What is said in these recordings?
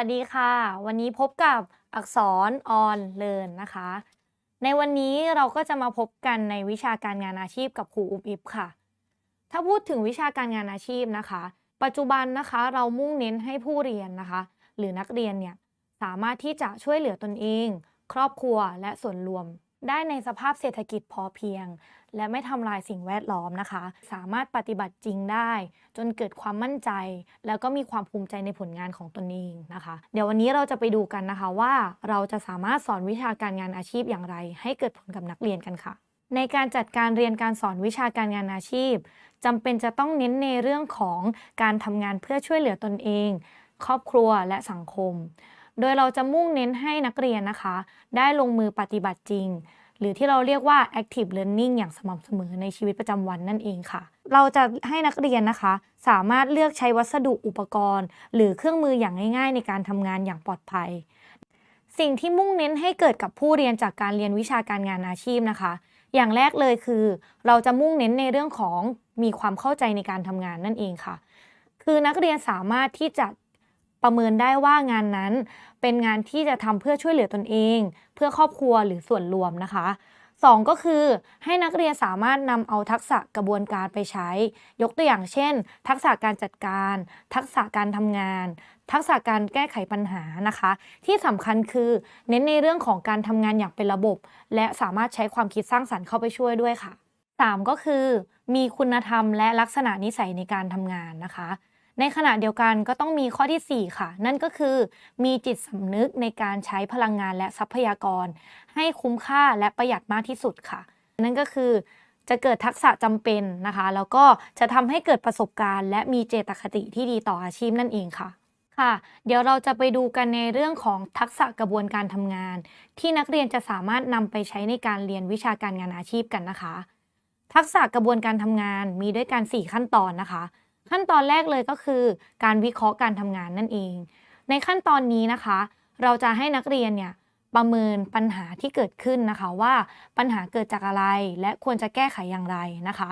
วัสดีค่ะ วันนี้พบกับอักษรออนเลินนะคะ ในวันนี้เราก็จะมาพบกันในวิชาการงานอาชีพกับครูอุบอิบค่ะ ถ้าพูดถึงวิชาการงานอาชีพนะคะ ปัจจุบันนะคะเรามุ่งเน้นให้ผู้เรียนนะคะ หรือนักเรียนเนี่ยสามารถที่จะช่วยเหลือตนเอง ครอบครัวและส่วนรวม ได้ในสภาพเศรษฐกิจพอเพียง และไม่ทำลายสิ่งแวดล้อมนะคะ สามารถปฏิบัติจริงได้ จนเกิดความมั่นใจ แล้วก็มีความภูมิใจในผลงานของตนเองนะคะ เดี๋ยววันนี้เราจะไปดูกันนะคะว่า เราจะสามารถสอนวิชาการงานอาชีพอย่างไร ให้เกิดผลกับนักเรียนกันค่ะ ในการจัดการเรียนการสอนวิชาการงานอาชีพจำเป็นจะต้องเน้นในเรื่องของการทำงานเพื่อช่วยเหลือตนเอง ครอบครัวและสังคมโดยเราจะมุ่งเน้นให้นักเรียนนะคะ ได้ลงมือปฏิบัติจริง หรือที่เราเรียกว่า active learning อย่างสม่ำเสมอในชีวิตประจำวันนั่นเองค่ะ เราจะให้นักเรียนนะคะ สามารถเลือกใช้วัสดุอุปกรณ์ หรือเครื่องมืออย่างง่ายๆ ในการทำงานอย่างปลอดภัย สิ่งที่มุ่งเน้นให้เกิดกับผู้เรียนจากการเรียนวิชาการงานอาชีพนะคะ อย่างแรกเลยคือ เราจะมุ่งเน้นในเรื่องของมีความเข้าใจในการทำงานนั่นเองค่ะ คือนักเรียนสามารถที่จะ ประเมินได้ว่างานนั้น เป็นงานที่จะทำเพื่อช่วยเหลือตนเอง เพื่อครอบครัวหรือส่วนรวมนะคะสองก็คือให้นักเรียนสามารถนำเอาทักษะกระบวนการไปใช้ ยกตัวอย่างเช่น ทักษะการจัดการ ทักษะการทำงาน ทักษะการแก้ไขปัญหานะคะ ที่สำคัญคือเน้นในเรื่องของการทำงานอย่างเป็นระบบ และสามารถใช้ความคิดสร้างสรรค์เข้าไปช่วยด้วยค่ะ 3 ก็คือ มีคุณธรรมและลักษณะนิสัยในการทำงานนะคะ ในขณะเดียวกันก็ต้องมีข้อที่ 4 ค่ะ นั่นก็คือ มีจิตสำนึกในการใช้พลังงานและทรัพยากร ให้คุ้มค่าและประหยัดมากที่สุดค่ะ นั่นก็คือจะเกิดทักษะจำเป็นนะคะ แล้วก็จะทำให้เกิดประสบการณ์ และมีเจตคติที่ดีต่ออาชีพนั่นเองค่ะค่ะเดี๋ยวเราจะไปดูกันในเรื่องของทักษะกระบวนการทำงาน ที่นักเรียนจะสามารถนำไปใช้ในการเรียนวิชาการงานอาชีพกันนะคะ ทักษะกระบวนการทำงานมีด้วยกัน 4 ขั้นตอนนะคะ ขั้นตอนแรกเลยก็คือ การวิเคราะห์การทำงานนั่นเอง ในขั้นตอนนี้นะคะ เราจะให้นักเรียนเนี่ยประเมินปัญหาที่เกิดขึ้นนะคะว่าปัญหาเกิดจากอะไร และควรจะแก้ไขอย่างไรนะคะ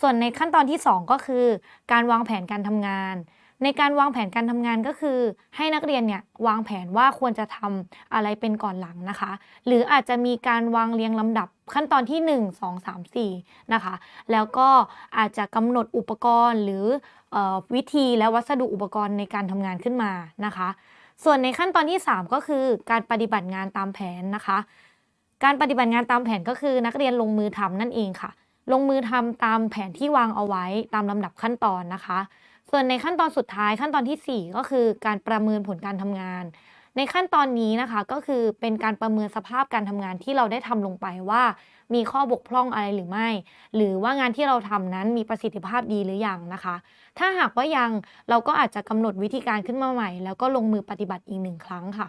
ส่วนในขั้นตอนที่ 2 ก็คือ การวางแผนการทำงาน ในการวางแผนการทำงานก็คือ ให้นักเรียนเนี่ยวางแผนว่าควรจะทำอะไรเป็นก่อนหลังนะคะ หรืออาจจะมีการวางเรียงลำดับขั้นตอนที่ 1 2 3 4 นะคะ แล้วก็อาจจะกำหนดอุปกรณ์หรือออวิธีและวัสดุอุปกรณ์ในการทำงานขึ้นมานะคะ ส่วนในขั้นตอนที่ 3 ก็คือการปฏิบัติงานตามแผนนะคะ การปฏิบัติงานตามแผนก็คือนักเรียนลงมือทำนั่นเองค่ะ ลงมือทำตามแผนที่วางเอาไว้ตามลำดับขั้นตอนนะคะ ส่วนในขั้นตอนสุดท้ายขั้นตอนทีสี่4 ก็คือการประเมินผลการทำงาน ในขั้นตอนนี้นะคะก็คือเป็นการประเมินสภาพการทำงานที่เราได้ทำลงไปว่า มีข้อบกพร่องอะไรหรือไม่ หรือว่างานที่เราทำนั้นมีประสิทธิภาพดีหรือยังนะคะ ถ้าหากว่ายังเราก็อาจจะกำหนดวิธีการขึ้นมาใหม่ แล้วก็ลงมือปฏิบัติอีกหนึ่งครั้งค่ะ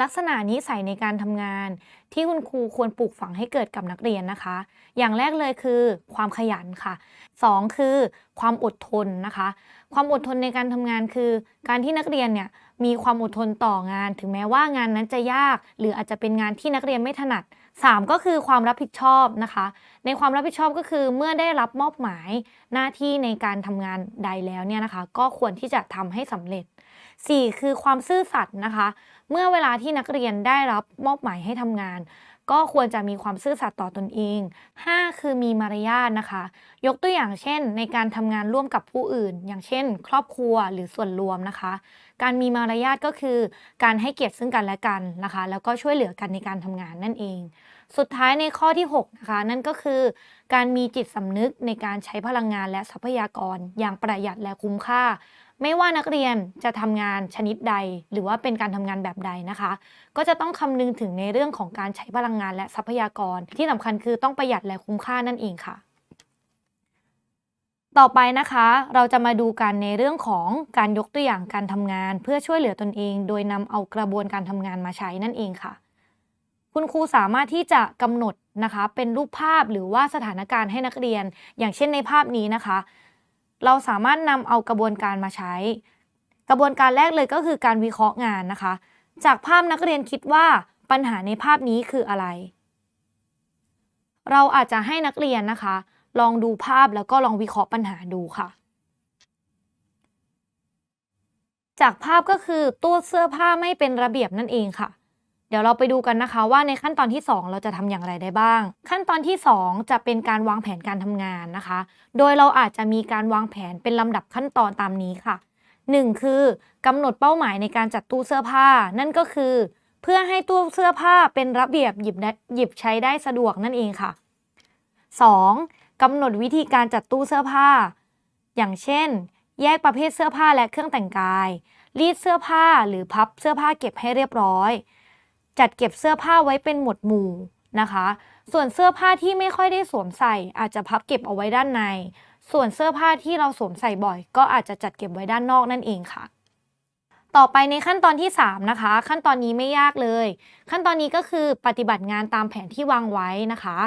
ลักษณะนิสัยในการทำงาน ที่คุณครูควรปลูกฝังให้เกิดกับนักเรียนนะคะ อย่างแรกเลยคือความขยันค่ะ 2 คือความอดทนนะคะ ความอดทนในการทำงานคือ การที่นักเรียนเนี่ยมีความอดทนต่องาน ถึงแม้ว่างานนั้นจะยาก หรืออาจจะเป็นงานที่นักเรียนไม่ถนัด 3 ก็คือความรับผิดชอบนะคะ ในความรับผิดชอบก็คือเมื่อได้รับมอบหมายหน้าที่ในการทำงานใดแล้วเนี่ยนะคะ ก็ควรที่จะทำให้สำเร็จ 4 คือความซื่อสัตย์นะคะ เมื่อเวลาที่นักเรียนได้รับมอบหมายให้ทำงาน ก็ควรจะมีความซื่อสัตย์ต่อตนเอง 5 คือมีมารยาทนะคะ ยกตัวอย่างเช่น ในการทำงานร่วมกับผู้อื่น อย่างเช่น ครอบครัวหรือส่วนรวมนะคะ การมีมารยาทก็คือการให้เกียรติซึ่งกันและกันนะคะ แล้วก็ช่วยเหลือกันในการทำงานนั่นเองสุดท้ายในข้อที่ 6 นะคะ นั่นก็คือ การมีจิตสำนึกในการใช้พลังงานและทรัพยากร อย่างประหยัดและคุ้มค่า ไม่ว่านักเรียนจะทำงานชนิดใด หรือว่าเป็นการทำงานแบบใดนะคะ ก็จะต้องคำนึงถึงในเรื่องของการใช้พลังงานและทรัพยากร ที่สำคัญคือต้องประหยัดและคุ้มค่านั่นเองค่ะ ต่อไปนะคะ เราจะมาดูกันในเรื่องของการยกตัวอย่างการทำงาน เพื่อช่วยเหลือตนเอง โดยนำเอากระบวนการทำงานมาใช้นั่นเองค่ะ คุณครูสามารถที่จะกำหนดนะคะ เป็นรูปภาพหรือว่าสถานการณ์ให้นักเรียน อย่างเช่นในภาพนี้นะคะ เราสามารถนำเอากระบวนการมาใช้ กระบวนการแรกเลยก็คือการวิเคราะห์งานนะคะ จากภาพนักเรียนคิดว่าปัญหาในภาพนี้คืออะไร เราอาจจะให้นักเรียนนะคะ ลองดูภาพแล้วก็ลองวิเคราะห์ปัญหาดูค่ะ จากภาพก็คือตู้เสื้อผ้าไม่เป็นระเบียบนั่นเองค่ะ เดี๋ยวเราไปดูกันนะคะว่าในขั้นตอนที่ 2 เราจะทำอย่างไรได้บ้าง ขั้นตอนที่ 2 จะเป็นการวางแผนการทำงานนะคะ โดยเราอาจจะมีการวางแผนเป็นลำดับขั้นตอนตามนี้ค่ะ 1 คือกำหนดเป้าหมายในการจัดตู้เสื้อผ้า นั่นก็คือ เพื่อให้ตู้เสื้อผ้าเป็นระเบียบหยิบหยิบใช้ได้สะดวกนั่นเองค่ะ 2. กำหนดวิธีการจัดตู้เสื้อผ้า อย่างเช่น แยกประเภทเสื้อผ้าและเครื่องแต่งกาย รีดเสื้อผ้าหรือพับเสื้อผ้าเก็บให้เรียบร้อย จัดเก็บเสื้อผ้าไว้เป็นหมวดหมู่นะคะ ส่วนเสื้อผ้าที่ไม่ค่อยได้สวมใส่อาจจะพับเก็บเอาไว้ด้านใน ส่วนเสื้อผ้าที่เราสวมใส่บ่อย ก็อาจจะจัดเก็บไว้ด้านนอกนั่นเองค่ะ ต่อไปในขั้นตอนที่ 3 นะคะ ขั้นตอนนี้ไม่ยากเลย ขั้นตอนนี้ก็คือปฏิบัติงานตามแผนที่วางไว้นะคะ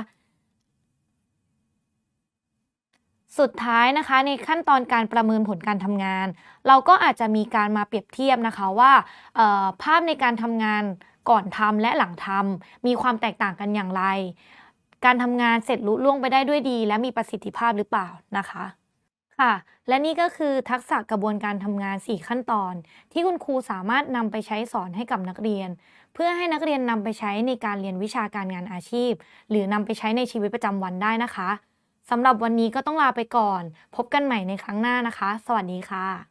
สุดท้ายนะคะในขั้นตอนการประเมินผลการทำงาน เราก็อาจจะมีการมาเปรียบเทียบนะคะว่าภาพในการทำงาน ก่อนทำและหลังทำมีความแตกต่างกันอย่างไร การทำงานเสร็จลุล่วงไปได้ด้วยดี และมีประสิทธิภาพหรือเปล่านะคะค่ะและนี่ก็คือทักษะกระบวนการทำงาน 4 ขั้นตอน ที่คุณครูสามารถนำไปใช้สอนให้กับนักเรียน เพื่อให้นักเรียนนำไปใช้ในการเรียนวิชาการงานอาชีพ หรือนำไปใช้ในชีวิตประจำวันได้นะคะสำหรับวันนี้ก็ต้องลาไปก่อน พบกันใหม่ในครั้งหน้านะคะ สวัสดีค่ะ